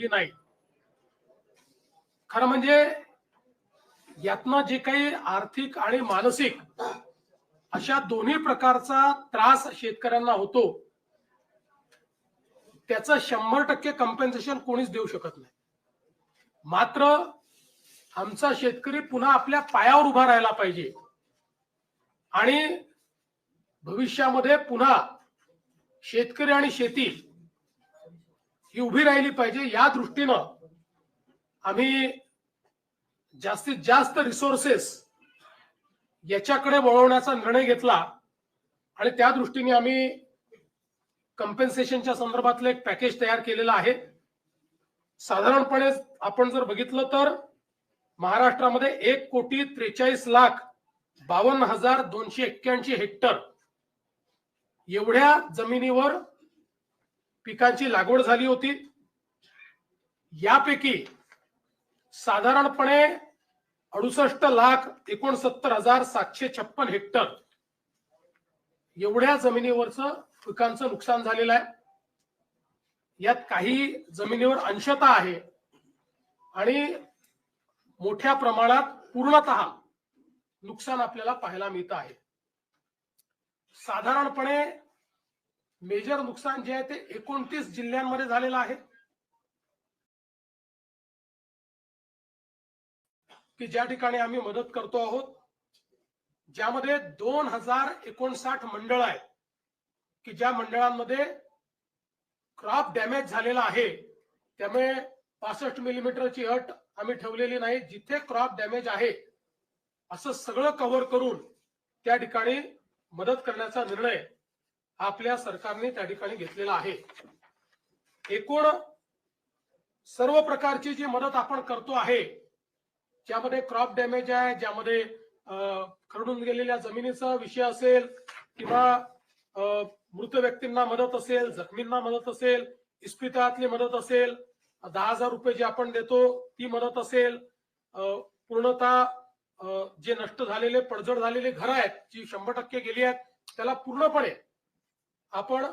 चुकली नाही खरं म्हणजे यातनं जे काही आर्थिक आणि मानसिक अशा दोन्ही प्रकारचा त्रास शेतकऱ्यांना होतो त्याचं शंभर टक्के कम्पेन्सेशन कोणीच देऊ शकत नाही. मात्र आमचा शेतकरी पुन्हा आपल्या पायावर उभा राहायला पाहिजे. आणि भविष्यामध्ये पुन्हा शेतकरी आणि शेती ही उभी राहिली पाहिजे या दृष्टीनं. आम्ही जास्तीत जास्त रिसोर्सेस याच्याकडे वळवण्याचा निर्णय घेतला आणि त्या दृष्टीने आम्ही कम्पेन्सेशनच्या संदर्भातलं एक पॅकेज तयार केलेलं आहे. साधारणपणे आपण जर बघितलं तर महाराष्ट्रामध्ये एक कोटी त्रेचाळीस लाख बावन्न हजार दोनशे एक्क्याऐंशी हेक्टर एवढ्या जमिनीवर पिकांची लागवड झाली होती. यापैकी साधारणपणे अडुसष्ट लाख एकोणसत्तर हजार सातशे छप्पन हेक्टर एवढ्या जमिनीवरचं पिकांचं नुकसान झालेलं आहे. यात काही जमिनीवर अंशता आहे आणि मोठ्या प्रमाणात पूर्णतः नुकसान आपल्याला पाहायला मिळत आहे. साधारणपणे मेजर नुकसान जे आहे ते एकोणतीस जिल्ह्यांमध्ये झालेलं आहे. की ज्या ठिकाणी आम्ही मदत करतो आहोत ज्यामध्ये दोन हजार एकोणसाठ मंडळ आहेत. की ज्या मंडळांमध्ये क्रॉप डॅमेज झालेला आहे त्यामुळे पासष्ट मिलीमीटरची अट आम्ही ठेवलेली नाही जिथे क्रॉप डॅमेज आहे असं सगळं कव्हर करून त्या ठिकाणी मदत करण्याचा निर्णय आपल्या सरकारने त्या ठिकाणी घेतलेला आहे. एकूण सर्व प्रकारची जी मदत आपण करतो आहे ज्यामध्ये क्रॉप डॅमेज आहे ज्यामध्ये खरडून गेलेल्या जमिनीचा विषय असेल किंवा मृत व्यक्तींना मदत असेल जखमींना मदत असेल इस्पितळातली मदत असेल दहा हजार रुपये जे आपण देतो ती मदत असेल अं, पूर्णतः जे नष्ट झालेले पडझड झालेले घर आहेत जी शंभर टक्के गेली आहेत त्याला पूर्णपणे आपण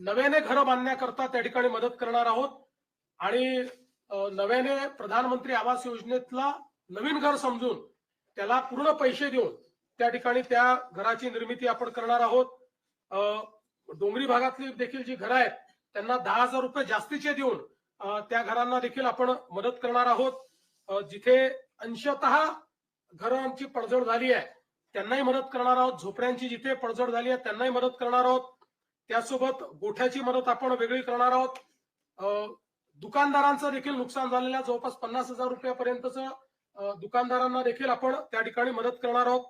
नव्याने घरं बांधण्याकरता त्या ठिकाणी मदत करणार आहोत. आणि नव्याने प्रधानमंत्री आवास योजनेतला नवीन घर समजून त्याला पूर्ण पैसे देऊन त्या ठिकाणी त्या घराची निर्मिती आपण करणार आहोत. डोंगरी भागातली देखील जी घरं आहेत त्यांना दहा हजार रुपये जास्तीचे देऊन त्या घरांना देखील आपण मदत करणार आहोत. जिथे अंशतः घरांची पडझड झाली आहे त्यांनाही मदत करणार आहोत. झोपड्यांची जिथे पडझड झाली आहे त्यांनाही मदत करणार आहोत. त्यासोबत गोठ्याची मदत आपण वेगळी करणार आहोत. दुकानदारांचं देखील नुकसान झालेल्या जवळपास पन्नास हजार रुपयापर्यंतचं दुकानदारांना देखील आपण त्या ठिकाणी मदत करणार आहोत.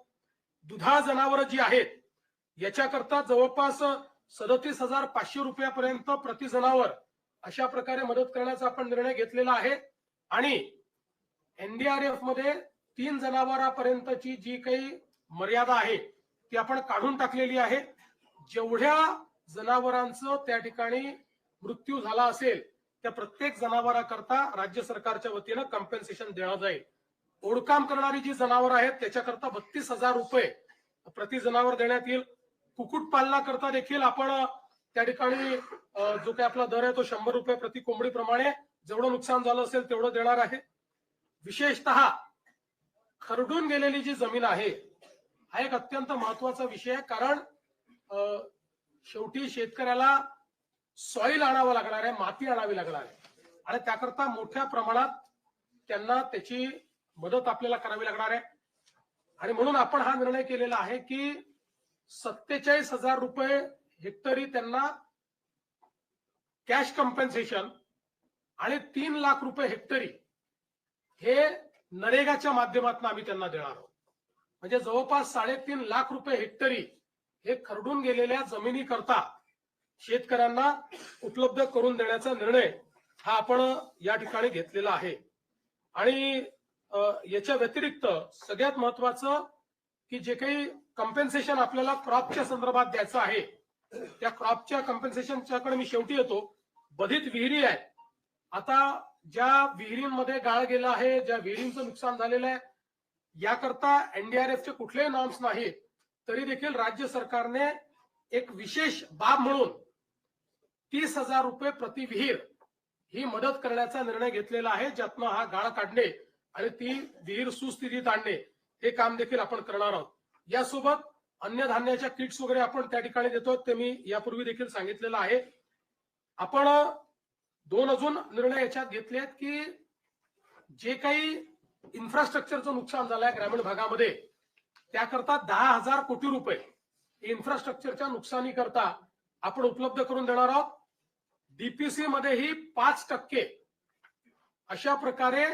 दुधा जनावरं जी आहेत याच्याकरता जवळपास सदतीस हजार पाचशे रुपयापर्यंत प्रति जनावर अशा प्रकारे मदत करण्याचा आपण निर्णय घेतलेला आहे. आणि एनडीआरएफमध्ये तीन जनावरांपर्यंतची जी काही मर्यादा आहे ती आपण काढून टाकलेली आहे. जेवढ्या जनावरांचं त्या ठिकाणी मृत्यू झाला असेल त्या प्रत्येक जनावराकरता राज्य सरकारच्या वतीनं कम्पेन्सेशन देण्यात जाईल. ओढकाम करणारी जी जनावर आहेत त्याच्याकरता बत्तीस हजार रुपये प्रति जनावर देण्यात येईल. कुक्कुटपालनाकरता देखील आपण त्या ठिकाणी जो काही आपला दर आहे तो शंभर रुपये प्रति कोंबडीप्रमाणे जेवढं नुकसान झालं असेल तेवढं देणार आहे. विशेषतः खरडून गेलेली जी जमीन आहे हा एक अत्यंत महत्त्वाचा विषय आहे. कारण अं, शेवटी शेतकऱ्याला सॉईल आणावं लागणार आहे माती आणावी लागणार आहे. आणि त्याकरता मोठ्या प्रमाणात त्यांना त्याची मदत आपल्याला करावी लागणार आहे. आणि म्हणून आपण हा निर्णय केलेला आहे की सत्तेचाळीस हजार रुपये हेक्टरी त्यांना कॅश कम्पेन्सेशन आणि तीन लाख रुपये हेक्टरी हे नरेगाच्या माध्यमातून आम्ही त्यांना देणार आहोत. म्हणजे जवळपास साडेतीन लाख रुपये हेक्टरी हे खरडून गेलेल्या जमिनी करता शेतकऱ्यांना उपलब्ध करून देण्याचा निर्णय हा आपण या ठिकाणी घेतलेला आहे. आणि याच्या व्यतिरिक्त सगळ्यात महत्वाचं की जे काही कम्पेन्सेशन आपल्याला क्रॉपच्या संदर्भात द्यायचं आहे त्या क्रॉपच्या कम्पेन्सेशनच्याकडे मी शेवटी येतो. बधित विहिरी आहेत आता ज्या विहिरींमध्ये गाळ गेला आहे ज्या विहिरींचं नुकसान झालेलं आहे याकरता एनडीआरएफचे कुठलेही नॉर्म्स नाहीत. तरी देखील राज्य सरकारने एक विशेष बाब म्हणून तीस हजार रुपये प्रति विहीर ही मदत करण्याचा निर्णय घेतलेला आहे ज्यातनं हा गाळ काढणे आणि ती विहीर सुस्थितीत आणणे हे काम देखील आपण करणार आहोत. यासोबत अन्य धान्याच्या किट्स वगैरे आपण त्या ठिकाणी देतो ते मी यापूर्वी देखील सांगितलेलं आहे. आपण दोन अजून निर्णय याच्यात घेतले आहेत की जे काही इन्फ्रास्ट्रक्चरचं नुकसान झालंय ग्रामीण भागामध्ये त्याकरता दहा हजार कोटी रुपये इन्फ्रास्ट्रक्चरच्या नुकसानी करता आपण उपलब्ध करून देणार आहोत. डीपीसी मध्येही पाच टक्के अशा प्रकारे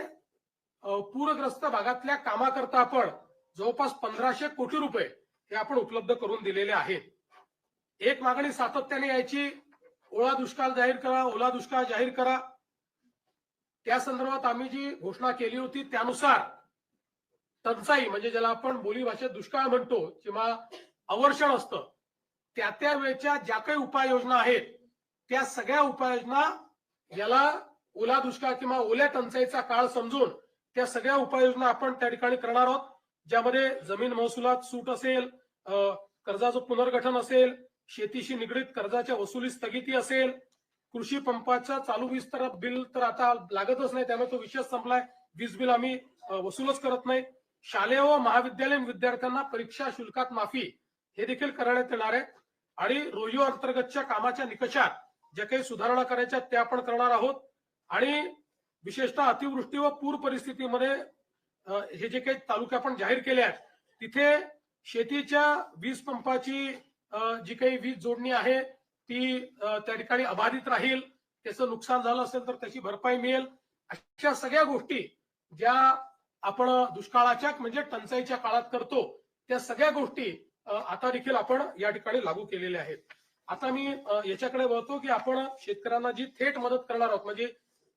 पूरग्रस्त भागातल्या कामाकरता आपण जवळपास पंधराशे कोटी रुपये हे आपण उपलब्ध करून दिलेले आहेत. एक मागणी सातत्याने यायची ओला दुष्काळ जाहीर करा ओला दुष्काळ जाहीर करा. त्या संदर्भात आम्ही जी घोषणा केली होती त्यानुसार टंचाई म्हणजे ज्याला आपण बोली भाषेत दुष्काळ म्हणतो किंवा अवर्षण असतं त्या त्या वेळच्या ज्या काही उपाययोजना आहेत त्या सगळ्या उपाययोजना याला ओला दुष्काळ किंवा ओल्या टंचाईचा काळ समजून त्या सगळ्या उपाययोजना आपण त्या ठिकाणी करणार आहोत. ज्यामध्ये जमीन महसुलात सूट असेल कर्जाचं पुनर्गठन असेल शेतीशी निगडीत कर्जाच्या वसुली स्थगिती असेल कृषी पंपाचा चालू वीज तर बिल तर आता लागतच नाही त्यामुळे तो विषय संपलाय. वीज बिल आम्ही वसूलच करत नाही. शालेय व महाविद्यालयीन विद्यार्थ्यांना परीक्षा शुल्कात माफी हे देखील करण्यात येणार आहे. आणि रोहिओ अंतर्गतच्या कामाच्या निकषात ज्या काही सुधारणा करायच्या त्या आपण करणार आहोत. आणि विशेषतः अतिवृष्टी व पूर परिस्थितीमध्ये हे जे काही तालुके आपण जाहीर केले आहेत तिथे शेतीच्या वीज पंपाची जी काही वीज जोडणी आहे ती त्या ठिकाणी अबाधित राहील. त्याचं नुकसान झालं असेल तर त्याची भरपाई मिळेल. अशा सगळ्या गोष्टी ज्या आपण दुष्काळाच्या म्हणजे टंचाईच्या काळात करतो त्या सगळ्या गोष्टी आता देखील आपण या ठिकाणी लागू केलेल्या आहेत. आता मी याच्याकडे वळतो की आपण शेतकऱ्यांना जी थेट मदत करणार आहोत म्हणजे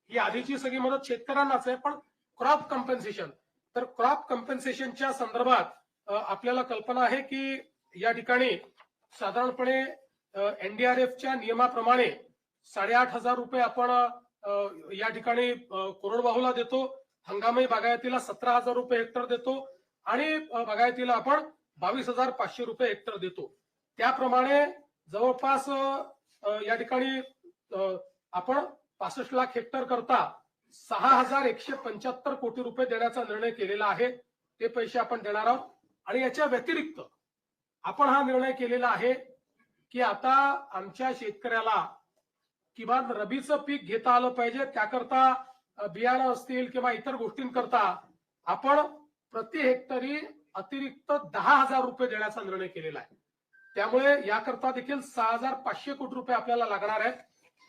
ही आधीची सगळी मदत शेतकऱ्यांनाच आहे पण क्रॉप कम्पेन्सेशन. तर क्रॉप कम्पेन्सेशनच्या संदर्भात आपल्याला कल्पना आहे की या ठिकाणी साधारणपणे एनडीआरएफच्या नियमाप्रमाणे साडेआठ हजार रुपये आपण या ठिकाणी अ, कोरडवाहूला देतो. हंगामी बागायतीला सतरा हजार रुपये हेक्टर देतो आणि बागायतीला आपण बावीस हजार पाचशे रुपये हेक्टर देतो. त्याप्रमाणे जवळपास या ठिकाणी आपण पासष्ट लाख हेक्टर करता सहा हजार एकशे पंच्याहत्तर कोटी रुपये देण्याचा निर्णय केलेला आहे. ते पैसे आपण देणार आहोत. आणि याच्या व्यतिरिक्त आपण हा निर्णय केलेला आहे की आता आमच्या शेतकऱ्याला किमान रबीचं पीक घेता आलं पाहिजे. त्याकरता बियाणं असतील किंवा इतर गोष्टींकरता आपण प्रति हेक्टरी अतिरिक्त दहा हजार रुपये देण्याचा निर्णय केलेला आहे. त्यामुळे याकरता देखील सहा हजार पाचशे कोटी रुपये आपल्याला लागणार आहेत.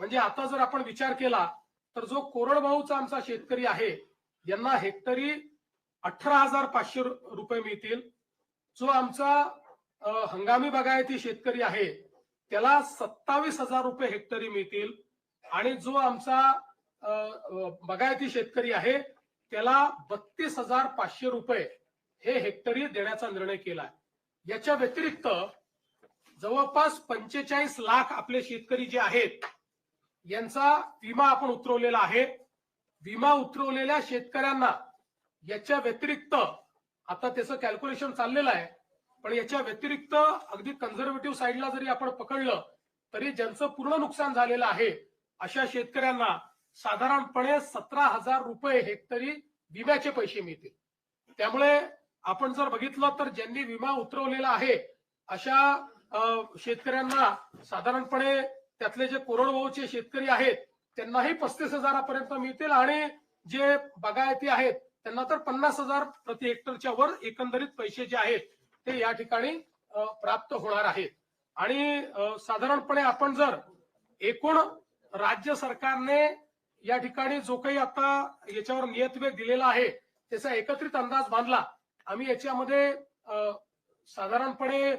म्हणजे आता जर आपण विचार केला तर जो कोरडवाहूचा आमचा शेतकरी आहे यांना हेक्टरी अठरा हजार पाचशे रुपये मिळतील. जो आमचा हंगामी बागायती शेतकरी आहे त्याला सत्तावीस हजार रुपये हेक्टरी मिळतील. आणि जो आमचा बागायती शेतकरी आहे. त्याला बत्तीस हजार पाचशे रुपये हे हेक्टरी देण्याचा निर्णय केला याच्या व्यतिरिक्त जवळपास पंचेचाळीस लाख आपले शेतकरी जे आहेत यांचा विमा आपण उतरवलेला आहे. विमा उतरवलेल्या शेतकऱ्यांना याच्या व्यतिरिक्त आता त्याचं कॅल्क्युलेशन चाललेलं आहे पण याच्या व्यतिरिक्त अगदी कन्झर्वेटिव्ह साईडला जरी आपण पकडलं तरी ज्यांचं पूर्ण नुकसान झालेलं आहे अशा शेतकऱ्यांना साधारणपणे सतरा हजार रुपये हेक्टरी विम्याचे पैसे मिळतील. त्यामुळे आपण जर बघितलं तर ज्यांनी विमा उतरवलेला आहे अशा शेतकऱ्यांना साधारणपणे त्यातले जे कोरडवाहूचे शेतकरी आहेत त्यांनाही पस्तीस हजारापर्यंत मिळतील आणि जे बागायती आहेत त्यांना तर पन्नास हजार प्रति हेक्टरच्या वर एकंदरीत पैसे जे आहेत ते या ठिकाणी प्राप्त होणार आहेत. आणि साधारणपणे आपण जर एकूण राज्य सरकारने या ठिकाणी जो काही आता याच्यावर नियतवेग दिलेला आहे त्याचा एकत्रित अंदाज बांधला. आम्ही याच्यामध्ये साधारणपणे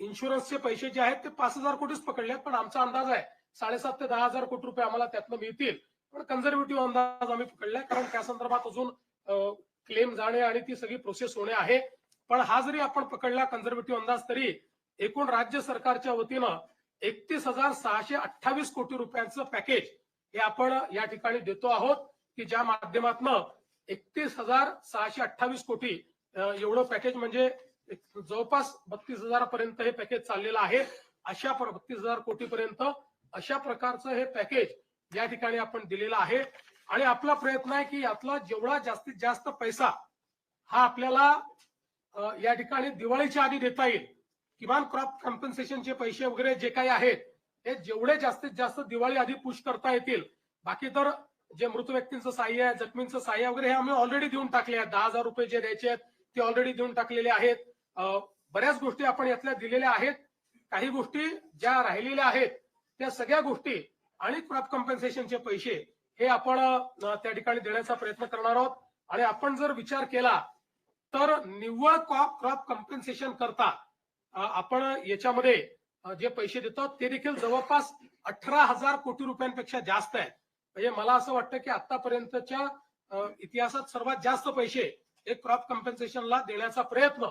इन्शुरन्सचे पैसे जे आहेत ते पाच हजार कोटीच पकडले आहेत, पण आमचा अंदाज आहे साडेसात ते दहा हजार कोटी रुपये आम्हाला त्यातनं मिळतील. पण कन्झर्वेटिव्ह अंदाज आम्ही पकडलाय कारण त्या संदर्भात अजून क्लेम जाणे आणि ती सगळी प्रोसेस होणे आहे. पण हा जरी आपण पकडला कन्झर्वेटिव्ह अंदाज तरी एकूण राज्य सरकारच्या वतीनं एकतीस हजार सहाशे अठ्ठावीस कोटी रुपयांचं पॅकेज हे आपण या ठिकाणी देतो आहोत की ज्या माध्यमातनं एकतीस हजार सहाशे अठ्ठावीस कोटी एवढं पॅकेज म्हणजे जवळपास बत्तीस हजारापर्यंत हे पॅकेज चाललेलं आहे. अशा बत्तीस हजार कोटीपर्यंत अशा प्रकारचं हे पॅकेज या ठिकाणी आपण दिलेलं आहे. आणि आपला प्रयत्न आहे की यातला जेवढा जास्तीत जास्त पैसा हा आपल्याला या ठिकाणी दिवाळीच्या आधी देता येईल. किमान क्रॉप कॉम्पन्सेशनचे पैसे वगैरे जे काही आहेत हे जेवढे जास्तीत जास्त दिवाळी आधी पुश करता येतील बाकी तर जे मृत व्यक्तींचं सहाय्य आहे जखमींचं सहाय्य वगैरे हे आम्ही ऑलरेडी देऊन टाकले आहेत. दहा हजार रुपये जे द्यायचे आहेत ते ऑलरेडी देऊन टाकलेले आहेत. बऱ्याच गोष्टी आपण यातल्या दिलेल्या आहेत. काही गोष्टी ज्या राहिलेल्या आहेत त्या सगळ्या गोष्टी आणि क्रॉप कॉम्पन्सेशनचे पैसे हे आपण त्या ठिकाणी देण्याचा प्रयत्न करणार आहोत. आणि आपण जर विचार केला तर निव्वळ क्रॉप क्रॉप कॉम्पन्सेशन करता आपण याच्यामध्ये जे पैसे देतो ते देखील जवळपास अठरा हजार कोटी रुपयांपेक्षा जास्त आहेत. म्हणजे मला असं वाटतं की आतापर्यंतच्या इतिहासात सर्वात जास्त पैसे हे क्रॉप कॉम्पन्सेशनला देण्याचा प्रयत्न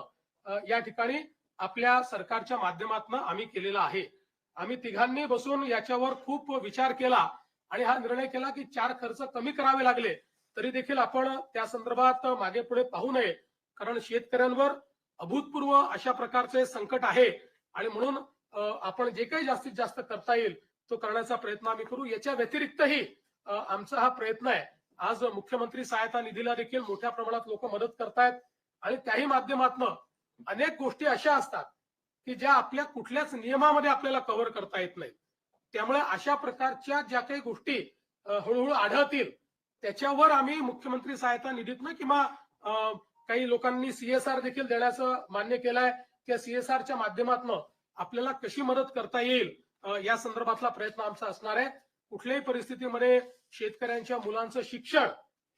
या ठिकाणी आपल्या सरकारच्या माध्यमातून आम्ही केलेला आहे. आम्ही तिघांनी बसून याच्यावर खूप विचार केला आणि हा निर्णय केला की चार खर्च कमी करावे लागले तरी देखील आपण त्या संदर्भात मागे पुढे पाहू नये. कारण शेतकऱ्यांवर अभूतपूर्व अशा प्रकारचे संकट आहे आणि म्हणून आपण जे काही जास्तीत जास्त करता येईल तो करण्याचा प्रयत्न आम्ही करू. याच्या व्यतिरिक्तही आमचा हा प्रयत्न आहे. आज मुख्यमंत्री सहायता निधीला देखील मोठ्या प्रमाणात लोक मदत करतायत आणि त्याही माध्यमातून अनेक गोष्टी अशा असतात की ज्या आपल्या कुठल्याच नियमामध्ये आपल्याला कव्हर करता येत नाही त्यामुळे अशा प्रकारच्या ज्या काही गोष्टी हळूहळू आढळतील त्याच्यावर आम्ही मुख्यमंत्री सहायता निधीतनं किंवा काही लोकांनी सीएसआर देखील देण्याचं मान्य केलंय. त्या सीएसआरच्या माध्यमातून आपल्याला कशी मदत करता येईल या संदर्भातला प्रयत्न आमचा असणार आहे. कुठल्याही परिस्थितीमध्ये शेतकऱ्यांच्या मुलांचं शिक्षण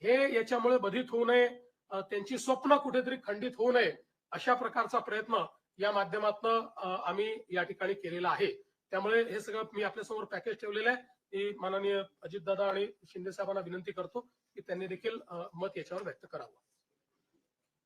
हे याच्यामुळे बधित होऊ नये त्यांची स्वप्न कुठेतरी खंडित होऊ नये अशा प्रकारचा प्रयत्न या माध्यमातून आम्ही या ठिकाणी केलेला आहे. त्यामुळे हे सगळं मी आपल्यासमोर पॅकेज ठेवलेलं आहे. माननीय अजितदादा आणि शिंदे साहेबांना विनंती करतो की त्यांनी देखील मत याच्यावर व्यक्त करावं.